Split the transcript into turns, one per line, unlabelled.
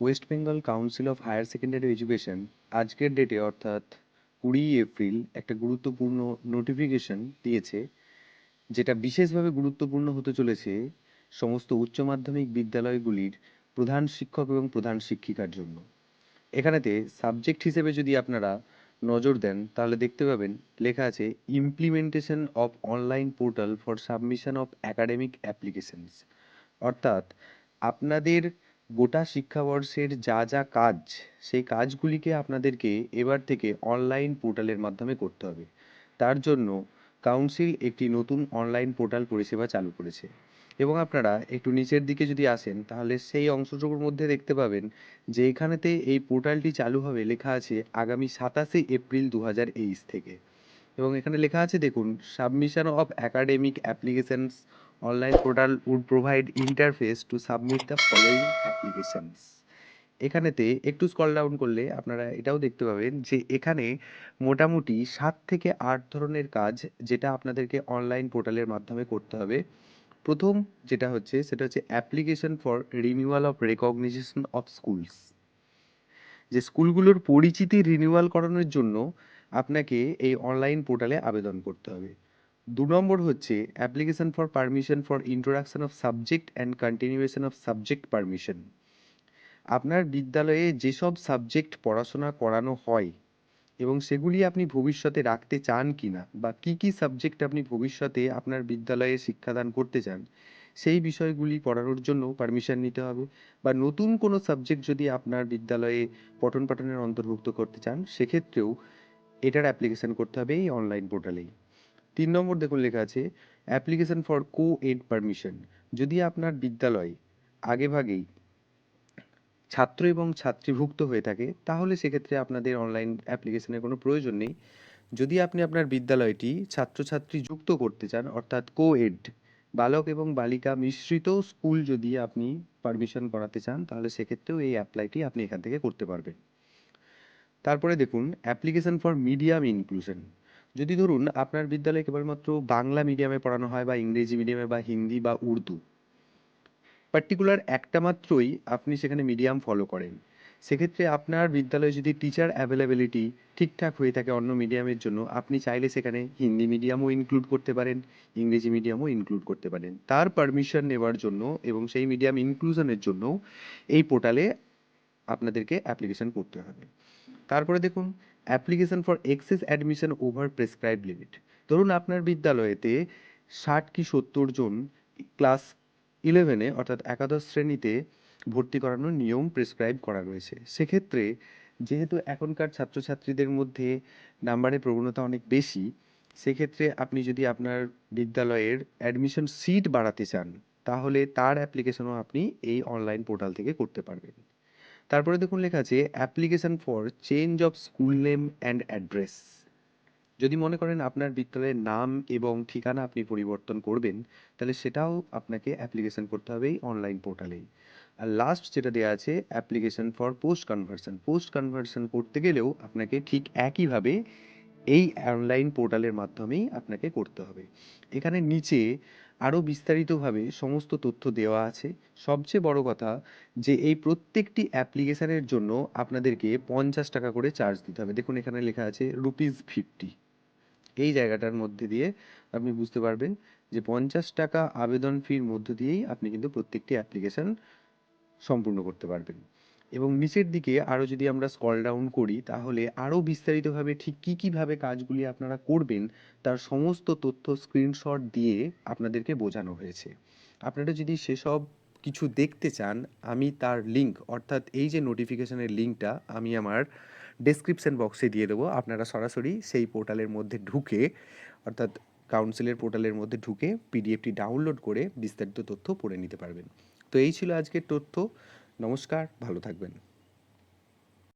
West Bengal council of higher secondary education আজকের ডেটে অর্থাৎ কুড়ি এপ্রিল, একটা গুরুত্বপূর্ণ নোটিফিকেশন দিয়েছে, যেটা বিশেষভাবে গুরুত্বপূর্ণ হতে চলেছে সমস্ত উচ্চ মাধ্যমিক বিদ্যালয়গুলির প্রধান শিক্ষক এবং প্রধান শিক্ষিকার জন্য। এখানেতে সাবজেক্ট হিসেবে যদি আপনারা নজর দেন, তাহলে দেখতে পাবেন, লেখা আছে implementation of online portal for submission of academic applications অর্থাৎ আপনাদের গোটা শিক্ষাবর্ষের যা যা কাজ, সেই কাজগুলিকে আপনাদেরকে এবার থেকে অনলাইন পোর্টালের মাধ্যমে করতে হবে। তার জন্য কাউন্সিল একটি নতুন অনলাইন পোর্টাল পরিষেবা চালু করেছে। এবং আপনারা একটু নিচের দিকে যদি আসেন, তাহলে সেই অংশটুকুর মধ্যে দেখতে পাবেন যে এখানেতে এই পোর্টালটি চালু হবে লেখা আছে আগামী সাতাশে এপ্রিল দু হাজার তেইশ থেকে। এবং এখানে লেখা আছে, দেখুন submission of academic applications online portal would provide interface to submit the following applications এখানেতে একটু স্কল ডাউন করলে আপনারা এটাও দেখতে পাবেন যে এখানে মোটামুটি সাত থেকে আট ধরনের কাজ যেটা আপনাদেরকে অনলাইন পোর্টালের মাধ্যমে করতে হবে। প্রথম যেটা হচ্ছে, সেটা হচ্ছে application for renewal of recognition of schools যে স্কুলগুলোর পরিচিতি রিনিউয়াল করানোর জন্য আপনাকে এই অনলাইন পোর্টালে আবেদন করতে হবে। দু নম্বর হচ্ছে application for permission for introduction of subject and continuation of subject permission আপনার বিদ্যালয়ে যেসব সাবজেক্ট পড়াশোনা করানো হয় এবং সেগুলি আপনি ভবিষ্যতে রাখতে চান কি না বা কী কী সাবজেক্ট আপনি ভবিষ্যতে আপনার বিদ্যালয়ে শিক্ষাদান করতে চান, সেই বিষয়গুলি পড়ানোর জন্য পারমিশন নিতে হবে বা নতুন কোনো সাবজেক্ট যদি আপনার বিদ্যালয়ে পঠন পাঠনের অন্তর্ভুক্ত করতে চান, সেক্ষেত্রেও এটার অ্যাপ্লিকেশন করতে হবে এই অনলাইন পোর্টালেই তিন নম্বর দেখুন লেখা আছে application for co ed permission যদি আপনার বিদ্যালয় আগেভাগেই ছাত্র এবং ছাত্রীভুক্ত হয়ে থাকে, তাহলে সেক্ষেত্রে আপনাদের অনলাইন অ্যাপ্লিকেশনের কোনো প্রয়োজন নেই। যদি আপনি আপনার বিদ্যালয়টি ছাত্রছাত্রী যুক্ত করতে চান, অর্থাৎ কো এড বালক এবং বালিকা মিশ্রিত স্কুল যদি আপনি পারমিশন করাতে চান, তাহলে সেক্ষেত্রেও এই অ্যাপ্লাইটি আপনি এখান থেকে করতে পারবেন। তারপরে দেখুন অ্যাপ্লিকেশন ফর মিডিয়াম ইনক্লুশন যদি ধরুন আপনার বিদ্যালয়ে কেবলমাত্র বাংলা মিডিয়ামে পড়ানো হয় বা ইংরেজি মিডিয়ামে বা হিন্দি বা উর্দু পার্টিকুলার একটা মাত্রই আপনি সেখানে মিডিয়াম ফলো করেন, সেক্ষেত্রে আপনার বিদ্যালয়ে যদি টিচার অ্যাভেলেবিলিটি ঠিকঠাক হয়ে থাকে অন্য মিডিয়ামের জন্য, আপনি চাইলে সেখানে হিন্দি মিডিয়ামও ইনক্লুড করতে পারেন, ইংরেজি মিডিয়ামও ইনক্লুড করতে পারেন। তার পারমিশন নেওয়ার জন্য এবং সেই মিডিয়াম ইনক্লুশনের জন্য এই পোর্টালে আপনাদেরকে অ্যাপ্লিকেশন করতে হবে। তারপরে দেখুন application for excess admission over prescribe limit ধরুন আপনার বিদ্যালয়েতে ষাট কি সত্তর জন ক্লাস ইলেভেনে অর্থাৎ একাদশ শ্রেণীতে ভর্তি করানোর নিয়ম প্রেসক্রাইব করা রয়েছে। সেক্ষেত্রে যেহেতু এখনকার ছাত্রছাত্রীদের মধ্যে নাম্বারের প্রবণতা অনেক বেশি, সেক্ষেত্রে আপনি যদি আপনার বিদ্যালয়ের অ্যাডমিশন সিট বাড়াতে চান, তাহলে তার অ্যাপ্লিকেশনও আপনি এই অনলাইন পোর্টাল থেকে করতে পারবেন। তারপরে দেখুন লেখা আছে application for change of school name and address যদি মনে করেন আপনার বিদ্যালয়ের নাম এবং ঠিকানা আপনি পরিবর্তন করবেন, তাহলে সেটাও আপনাকে অ্যাপ্লিকেশন করতে হবে অনলাইন পোর্টালেই আর লাস্ট যেটা দেওয়া আছে application for post conversion post conversion করতে গেলেও আপনাকে ঠিক একইভাবে এই অনলাইন পোর্টালের মাধ্যমেই আপনাকে করতে হবে। এখানে নিচে আরও বিস্তারিতভাবে সমস্ত তথ্য দেওয়া আছে। সবচেয়ে বড় কথা যে এই প্রত্যেকটি অ্যাপ্লিকেশানের জন্য আপনাদেরকে পঞ্চাশ টাকা করে চার্জ দিতে হবে। দেখুন, এখানে লেখা আছে রুপিস ফিফটি। এই জায়গাটার মধ্যে দিয়ে আপনি বুঝতে পারবেন যে পঞ্চাশ টাকা আবেদন ফির মধ্য দিয়েই আপনি কিন্তু প্রত্যেকটি অ্যাপ্লিকেশান সম্পূর্ণ করতে পারবেন। এবং নিচের দিকে আরও যদি আমরা স্কল ডাউন করি, তাহলে আরও বিস্তারিতভাবে ঠিক কী কীভাবে কাজগুলি আপনারা করবেন, তার সমস্ত তথ্য স্ক্রিনশট দিয়ে আপনাদেরকে বোঝানো হয়েছে। আপনারা যদি সেসব কিছু দেখতে চান, আমি তার লিঙ্ক অর্থাৎ এই যে নোটিফিকেশনের লিঙ্কটা আমি আমার ডেসক্রিপশন বক্সে দিয়ে দেবো। আপনারা সরাসরি সেই পোর্টালের মধ্যে ঢুকে, অর্থাৎ কাউন্সিলের পোর্টালের মধ্যে ঢুকে পিডিএফটি ডাউনলোড করে বিস্তারিত তথ্য পড়ে নিতে পারবেন। তো এই ছিল আজকের তথ্য। নমস্কার ভালো থাকবেন।